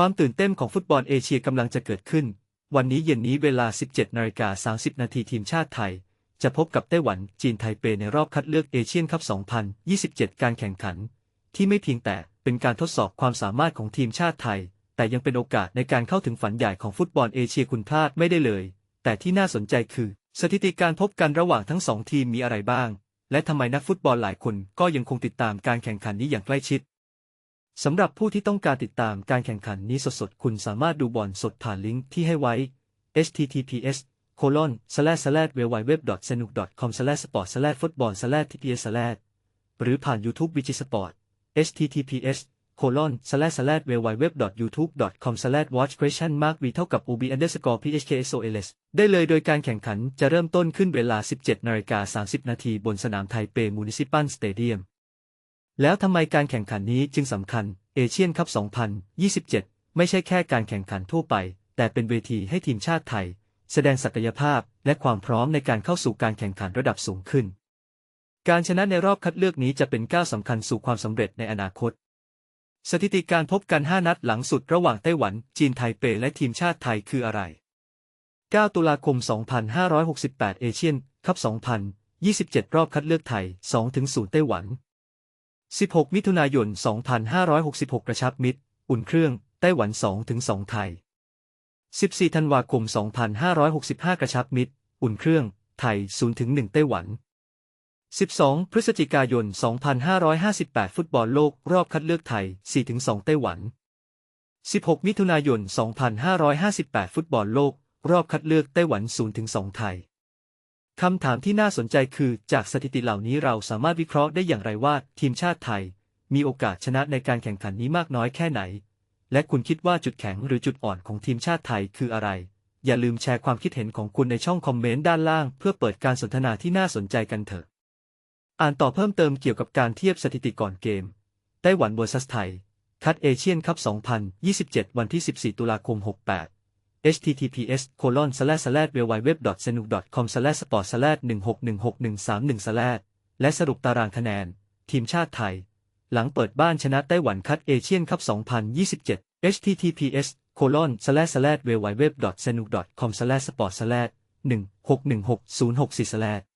ความตื่นเต้นของฟุตบอลเอเชียกำลังจะเกิดขึ้น วันนี้เย็นนี้เวลา 17นาฬิกา30 นาทีทีมชาติไทย จะพบกับไต้หวัน จีนไทเปในรอบคัดเลือกเอเชียนคัพ 2027 การแข่งขัน ที่ไม่เพียงแต่เป็นการทดสอบความสามารถของทีมชาติไทย แต่ยังเป็นโอกาสในการเข้าถึงฝันใหญ่ของฟุตบอลเอเชียคุณพลาดไม่ได้เลย แต่ที่น่าสนใจคือ สถิติการพบกันระหว่างทั้งสองทีมมีอะไรบ้าง และทำไมนักฟุตบอลหลายคนก็ยังคงติดตามการแข่งขันนี้อย่างใกล้ชิด สำหรับผู้ที่ต้องการติดตามการแข่งขันนี้สดๆ คุณสามารถดูบอลสดผ่านลิงก์ที่ให้ไว้ https colon s l a s l a s w w w s n u k com s l a s sport s l a s football s l a s tps s l a s หรือผ่าน YouTube v i g i Sport https colon s l a s l a s w w w youtube com s l a s watch question mark v เท่ากับ ub underscore phksols ได้เลยโดยการแข่งขันจะเริ่มต้นขึ้นเวลา 17นาฬิกา30 นาทีบนสนามไทเปมูนิซิปัลสเตเดียม แล้วทำไมการแข่งขันนี้จึงสำคัญ เอเชียนคัพ 2027 ไม่ใช่แค่การแข่งขันทั่วไป แต่เป็นเวทีให้ทีมชาติไทย แสดงศักยภาพและความพร้อมในการเข้าสู่การแข่งขันระดับสูงขึ้น การชนะในรอบคัดเลือกนี้จะเป็นก้าวสำคัญสู่ความสำเร็จในอนาคต สถิติการพบกัน 5 นัดหลังสุดระหว่างไต้หวัน จีนไทเปและทีมชาติไทยคืออะไร 9 ตุลาคม 2568 เอเชียนคัพ 2027 รอบคัดเลือกไทย 2-0 ไต้หวัน 16 มิถุนายน 2566 กระชับมิตร อุ่นเครื่อง ไต้หวัน 2-2 ไทย 14 ธันวาคม 2565 กระชับมิตร อุ่นเครื่อง ไทย 0-1 ไต้หวัน 12 พฤศจิกายน 2558 ฟุตบอลโลก รอบคัดเลือกไทย 4-2 ไต้หวัน 16 มิถุนายน 2558 ฟุตบอลโลก รอบคัดเลือกไต้หวัน 0-2 ไทย คำถามที่น่าสนใจคือจากสถิติเหล่านี้เราสามารถวิเคราะห์ได้อย่างไรว่า ทีมชาติไทย มีโอกาสชนะในการแข่งขันนี้มากน้อยแค่ไหน และคุณคิดว่าจุดแข็งหรือจุดอ่อนของทีมชาติไทยคืออะไร อย่าลืมแชร์ความคิดเห็นของคุณในช่องคอมเมนต์ด้านล่าง เพื่อเปิดการสนทนาที่น่าสนใจกันเถอะ อ่านต่อเพิ่มเติมเกี่ยวกับการเทียบสถิติก่อนเกมไต้หวันเวอร์ซัสไทย คัดเอเชียนคัพ 2027 วันที่ 14 ตุลาคม 68 https colon slash slash www s e n u k com slash sport slash 1616131 s l a s และสรุปตารางคะแนน ทีมชาติไทย หลังเปิดบ้านชนะไต้หวันคัดเอเชียนคัพ 2027 https colon slash slash www s e n u k com slash sport slash 1616064 slash